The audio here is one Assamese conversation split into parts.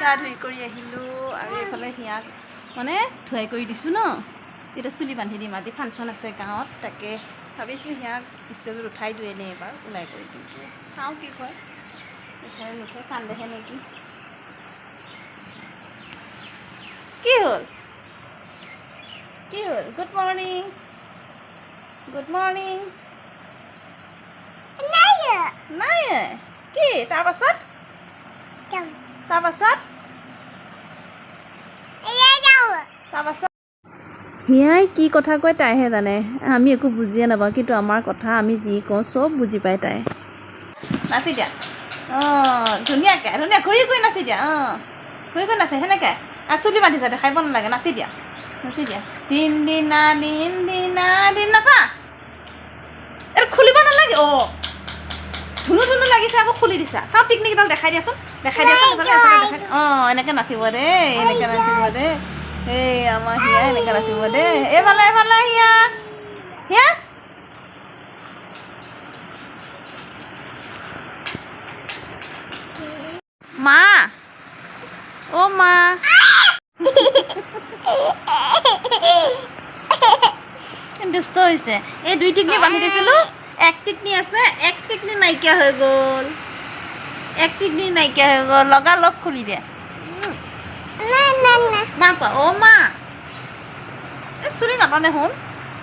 গা ধুই কৰি আহিলোঁ আৰু এইফালে হিয়াক মানে ধুৱাই কৰি দিছোঁ ন। এতিয়া চুলি বান্ধি দিম আজি ফাংচন আছে গাঁৱত তাকে ভাবিছোঁ হিয়াক ষ্টেজত উঠাই দিওঁ এনেই এবাৰ ওলাই কৰি কিন্তু চাওঁ কি কয় উঠাই নুঠাই কান্দেহে নেকি? কি হ'ল? কি হ'ল? গুড মৰ্ণিং গুড মৰ্ণিং নাই কি? তাৰপাছত তাৰপাছত তাৰপাছত হিয়াই কি কথা কয় তাইহে জানে। আমি একো বুজিয়ে নাপাওঁ কিন্তু আমাৰ কথা আমি যি কওঁ চব বুজি পায় তাই। নাচি দিয়া অঁ ধুনীয়াকৈ ধুনীয়া ঘূৰি ঘূৰি নাচি দিয়া অঁ। ঘূৰি ঘূৰি নাচে সেনেকৈ। আৰু চুলি বান্ধিছা দেখাব নালাগে নাচি দিয়া নাচি দিয়া দিন দিনা দিন দিনা দিন নাচা এইটো খুলিব নালাগে অঁ। ধুনু ধুনু লাগিছে আকৌ খুলি দিছা। চাওঁ টিকনিকডাল দেখাই দিয়াচোন। দেখাই দেখাই দিয়া। নাচিব দেই এনেকৈ নাচিব দেই এই আমাৰ হিয়া এনেকৈ নাচিব দেই এইফালে এইফালে হিয়া। হিয়া। মা। অ' মা। দুষ্ট হৈছে। এই দুই টিকনি বান্ধি দিছিলোঁ। এক টিকনি আছে এক টিকনি নাইকিয়া হৈ গ'ল। এক টিকনি নাইকিয়া হৈ গ'ল লগালগ খুলি দিয়ে। মা কোৱা অ' মা। এই চুলি নাটানে শুন।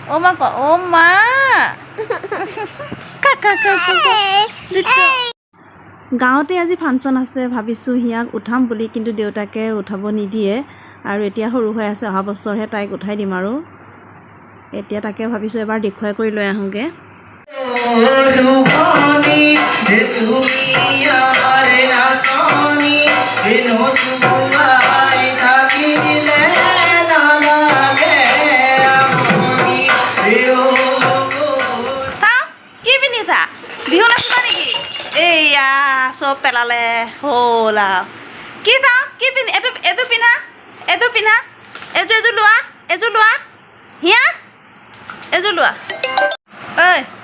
অ' মা কোৱা অ' মা। গাঁৱতে আজি ফাংচন আছে ভাবিছোঁ হিয়াক উঠাম বুলি কিন্তু দেউতাকে উঠাব নিদিয়ে। আৰু এতিয়া সৰু হৈ আছে অহা বছৰহে তাইক উঠাই দিম আৰু। এতিয়া তাকে ভাবিছোঁ এবাৰ দেখুৱাই কৰি লৈ আহোঁগৈ। বিহু নাচিবা নেকি? এইয়া, চব পেলালে হ'ল। আৰু কি চাওঁ কি পিন্ধি এইটো এইটো পিন্ধা? এইটো পিন্ধা? এযোৰ এযোৰ লোৱা? এযোৰ লোৱা? হিয়া? এযোৰ লোৱা? ঐ।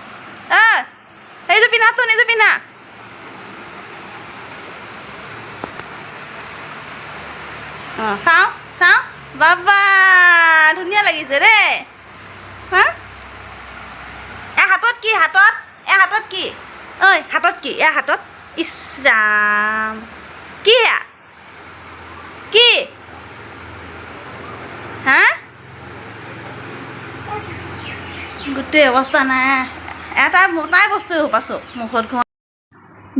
ঐ এইযোৰ পিন্ধাচোন এইযোৰ পিন্ধা অঁ চাওঁ চাওঁ? বাবা, ধুনীয়া লাগিছে দেই হা? এ হাতত কি, হাতত? এ হাতত কি? ঐ, হাতত কি? এ হাতত? ইছ ৰাম কি সেয়া কি? হা? গোটেই অৱস্থা নাই। এটা মোটাই বস্তু পাছোঁ মুখত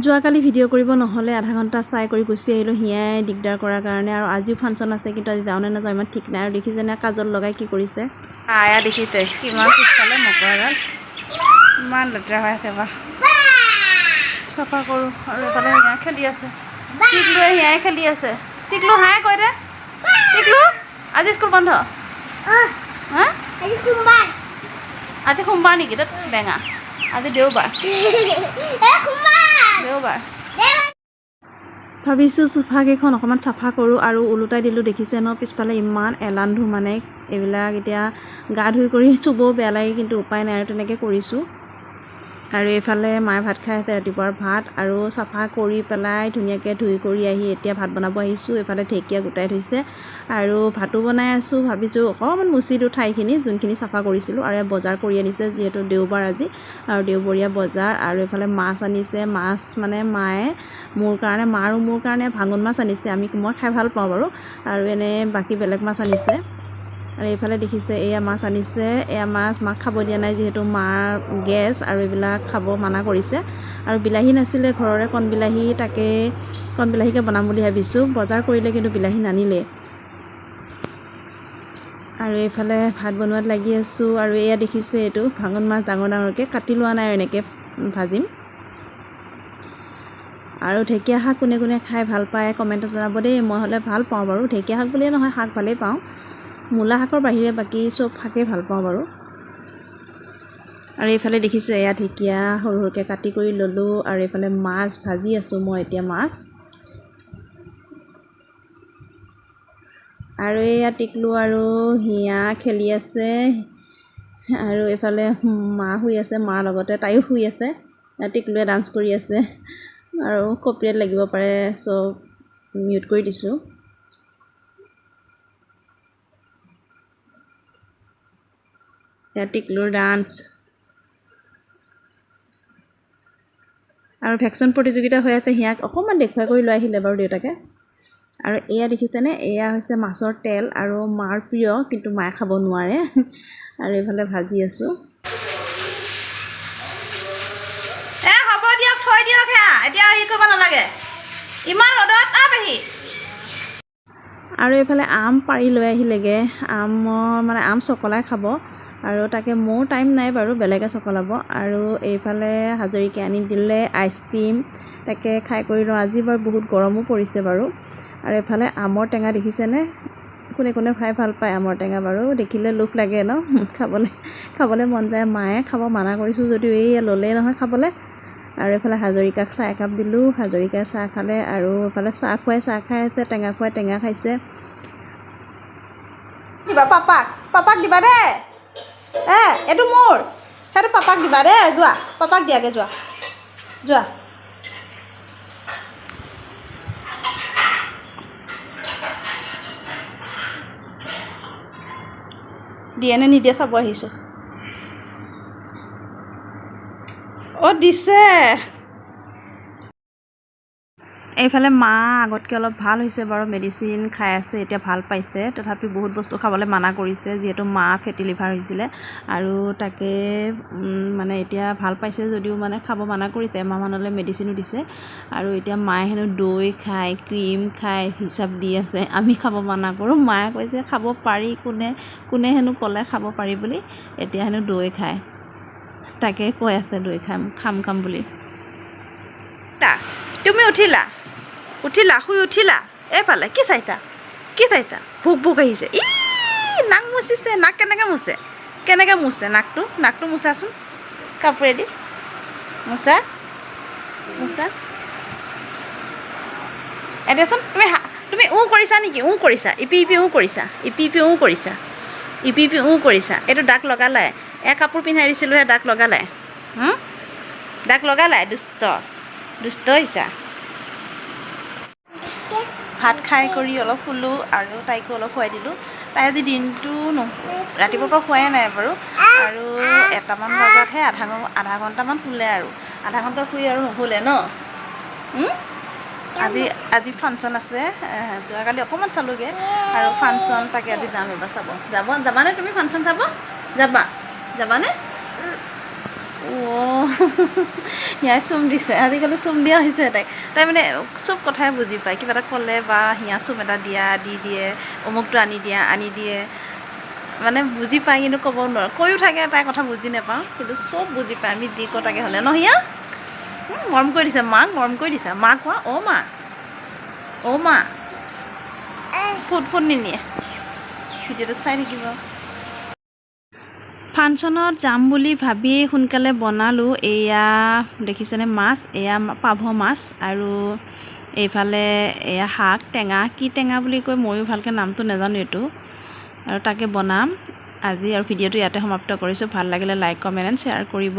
যোৱাকালি ভিডিঅ' কৰিব নহ'লে আধা ঘণ্টা চাই কৰি গুচি আহিলোঁ হিয়াই দিগদাৰ কৰাৰ কাৰণে আৰু আজিও ফাংচন আছে কিন্তু আজি যাওঁ নে নাযাওঁ ইমান ঠিক নাই আৰু দেখিছেনে কাজল লগাই কি কৰিছে। আয়া দেখিছে কিমান পিছফালে মকৰাডাল ইমান লেতেৰা হৈ আছে বা। চাফা কৰোঁ আৰু এইফালে হিয়াই খেলি আছে। টিকলুৱে হিয়াই খেলি আছে। টিকলু হাই কৈ দে। টিকলু আজি স্কুল বন্ধ? হা? আজি সোমবাৰ নেকি তাত বেঙা। আজি দেওবাৰ দেওবাৰ ভাবিছোঁ চোফাকেইখন অকণমান চাফা কৰোঁ আৰু ওলোটাই দিলোঁ। দেখিছে ন পিছফালে ইমান এলান্ধু মানে। এইবিলাক এতিয়া গা ধুই কৰি চুবও বেয়া লাগে কিন্তু উপায় নাই আৰু তেনেকৈ কৰিছোঁ। আৰু এইফালে মায়ে ভাত খাই আছে ৰাতিপুৱাৰ ভাত আৰু চাফা কৰি পেলাই ধুনীয়াকৈ ধুই কৰি আহি এতিয়া ভাত বনাব আহিছোঁ। এইফালে ঢেকীয়া গোটাই থৈছে আৰু ভাতো বনাই আছোঁ। ভাবিছোঁ অকণমান মুচি দিওঁ ঠাইখিনি যোনখিনি চাফা কৰিছিলোঁ আৰু বজাৰ কৰি আনিছে যিহেতু দেওবাৰ আজি। আৰু দেওবৰীয়া বজাৰ আৰু এইফালে মাছ আনিছে। মাছ মানে মায়ে মোৰ কাৰণে মা আৰু মোৰ কাৰণে ভাঙোন মাছ আনিছে। আমি মই খাই ভাল পাওঁ বাৰু। আৰু এনে বাকী বেলেগ মাছ আনিছে। আৰু এইফালে দেখিছে এয়া মাছ আনিছে। এয়া মাছ মাক খাব দিয়া নাই যিহেতু মাৰ গেছ আৰু এইবিলাক খাব মানা কৰিছে। আৰু বিলাহী নাছিলে ঘৰৰে কণ বিলাহী তাকে কণ বিলাহীকে বনাম বুলি ভাবিছোঁ। বজাৰ কৰিলে কিন্তু বিলাহী নানিলে। আৰু এইফালে ভাত বনোৱাত লাগি আছোঁ। আৰু এয়া দেখিছে এইটো ভাঙোন মাছ ডাঙৰ ডাঙৰকৈ। কাটি লোৱা নাই এনেকৈ ভাজিম। আৰু ঢেকীয়া শাক কোনে কোনে খাই ভাল পায় কমেণ্টত জনাব দেই। মই হ'লে ভাল পাওঁ বাৰু। ঢেকীয়া শাক বুলিয়ে নহয় শাক ভালেই পাওঁ। মূলা শাকৰ বাহিৰে বাকী চব শাকেই ভাল পাওঁ বাৰু। আৰু এইফালে দেখিছে এয়া ঢেকীয়া সৰু সৰুকৈ কাটি কৰি ল'লোঁ আৰু এইফালে মাছ ভাজি আছোঁ মই এতিয়া মাছ। আৰু এয়া টিকলু আৰু হিয়া খেলি আছে। আৰু এইফালে মা শুই আছে মাৰ লগতে তাইও শুই আছে। টিকলুৱে ডান্স কৰি আছে। আৰু কপিৰাইট লাগিব পাৰে চ' মিউট কৰি দিছোঁ। এয়া টিকলুৰ ডান্স আৰু ভেকচিন প্ৰতিযোগিতা হৈ আছে সিয়াক অকণমান দেখুৱাই কৰি লৈ আহিলে বাৰু দেউতাকে। আৰু এয়া দেখিছেনে? এয়া হৈছে মাছৰ তেল আৰু মাৰ প্ৰিয় কিন্তু মায়ে খাব নোৱাৰে। আৰু এইফালে ভাজি আছোঁ। হ'ব দিয়ক থৈ দিয়ক এতিয়া হেৰি কৰিব নালাগে। ইমান ৰ'দত আৰু এইফালে আম পাৰি লৈ আহিলেগৈ। আমৰ মানে আম চকলাই খাব। আৰু তাকে মোৰ টাইম নাই বাৰু বেলেগে চকলাব আৰু এইফালে হাজৰিকে আনি দিলে আইচক্ৰীম তাকে খাই কৰি লওঁ। আজি বাৰু বহুত গৰমো পৰিছে বাৰু। আৰু এইফালে আমৰ টেঙা দেখিছেনে? কোনে কোনে খাই ভাল পায় আমৰ টেঙা বাৰু। দেখিলে লোভ লাগে ন? খাবলৈ খাবলৈ মন যায়। মায়ে খাব মানা কৰিছোঁ যদিও এই ল'লেই নহয় খাবলৈ। আৰু এইফালে হাজৰিকাক চাহ একাপ দিলোঁ। হাজৰিকাই চাহ খালে আৰু এইফালে চাহ খুৱাই চাহ খাই আছে টেঙা খুৱাই টেঙা খাইছে। দিবা পাপাক পাপাক দিবা দেই এ, এইটো মোৰ। সেইটো পাপাক দিবা দেই যোৱা। পাপাক দিয়াগৈ যোৱা। যোৱা। দিয়ে নে নিদিয়ে চাব আহিছোঁ। অ' দিছে। এইফালে মা আগতকৈ অলপ ভাল হৈছে বাৰু মেডিচিন খাই আছে এতিয়া ভাল পাইছে। তথাপি বহুত বস্তু খাবলৈ মানা কৰিছে যিহেতু মা ফেটি লিভাৰ হৈছিলে। আৰু তাকে মানে এতিয়া ভাল পাইছে যদিও মানে খাব মানা কৰিছে এমাহমানলৈ মেডিচিনো দিছে। আৰু এতিয়া মায়ে হেনো দৈ খায় ক্ৰীম খায় হিচাপ দি আছে। আমি খাব মানা কৰোঁ। মায়ে কৈছে খাব পাৰি কোনে কোনে হেনো ক'লে খাব পাৰি বুলি? এতিয়া হেনো দৈ খায়। তাকে কৈ আছে দৈ খাম খাম খাম বুলি। তা তুমি উঠিলা? উঠিলা, শুই উঠিলা। এইফালে কি চাইছা কি চাইছা ভোক ভোক আহিছে। ই, নাক মুচিছে, নাক কেনেকৈ মুচে কেনেকৈ মুচে নাকটো নাকটো মুচাচোন। কাপোৰেদি মুচা মুচা। এতিয়াচোন তুমি হা- তুমি ওঁ কৰিছা নেকি? ওঁ কৰিছা। ইপি ইপি ওঁ কৰিছা। ইপি ইপি ওঁ কৰিছা। ইপি ইপি ওঁ কৰিছা। এইটো দাগ লগালে। এয়া কাপোৰ পিন্ধাই দিছিলোঁহে, দাগ লগালাই হুম? দাগ লগালাই দুষ্ট। দুষ্ট হৈছা। ভাত খাই কৰি অলপ শুলোঁ আৰু তাইকো অলপ শুৱাই দিলোঁ। তাই আজি দিনটো ৰাতিপুৱাৰ পৰা শুৱাই নাই বাৰু। আৰু এটামান বজাতহে আধা আধা ঘণ্টামান শুলে আৰু। আধা ঘণ্টা শুই আৰু নুশুলে ন? আজি আজি ফাংচন আছে যোৱাকালি অকণমান চালোঁগৈ। আৰু ফাংচন তাকে আজি যাম এবাৰ চাব। যাব? যাবানে তুমি ফাংচন চাব? যাবা? যাবানে? অ' হিয়াই চুম দিছে। আজিকালি চুম দিয়া হৈছে তাইক। তাই মানে চব কথাই বুজি পায়। কিবা এটা ক'লে বা হিয়া চুম এটা দিয়া, দি দিয়ে অমুকটো আনি দিয়া, আনি দিয়ে। মানে বুজি পায় কিন্তু ক'ব নোৱাৰোঁ। কৈও থাকে তাই কথা বুজি নাপাওঁ। কিন্তু চব বুজি পায়। আমি দি কটাকে হ'লে। ন হিয়া? মৰম কৰি দিছে। মাক মৰম কৰি দিছে। মাক কোৱা, অ' মা। অ' মা। ফুট ফুট নিনিয়ে। ভিডিঅ'টো চাই থাকিব। ফাংচনত যাম বুলি ভাবি সোনকালে বনালোঁ। এয়া, দেখিছেনে মাছ? এয়া পাভ মাছ আৰু এইফালে এয়া শাক, টেঙা। কি টেঙা বুলি কয় ময়ো ভালকৈ নামটো নাজানো এইটো। আৰু তাকে বনাম। আজি আৰু ভিডিঅ'টো ইয়াতে সমাপ্ত কৰিছোঁ। ভালো লাগিলে লাইক কমেণ্ট এণ্ড শ্বেয়াৰ কৰিব।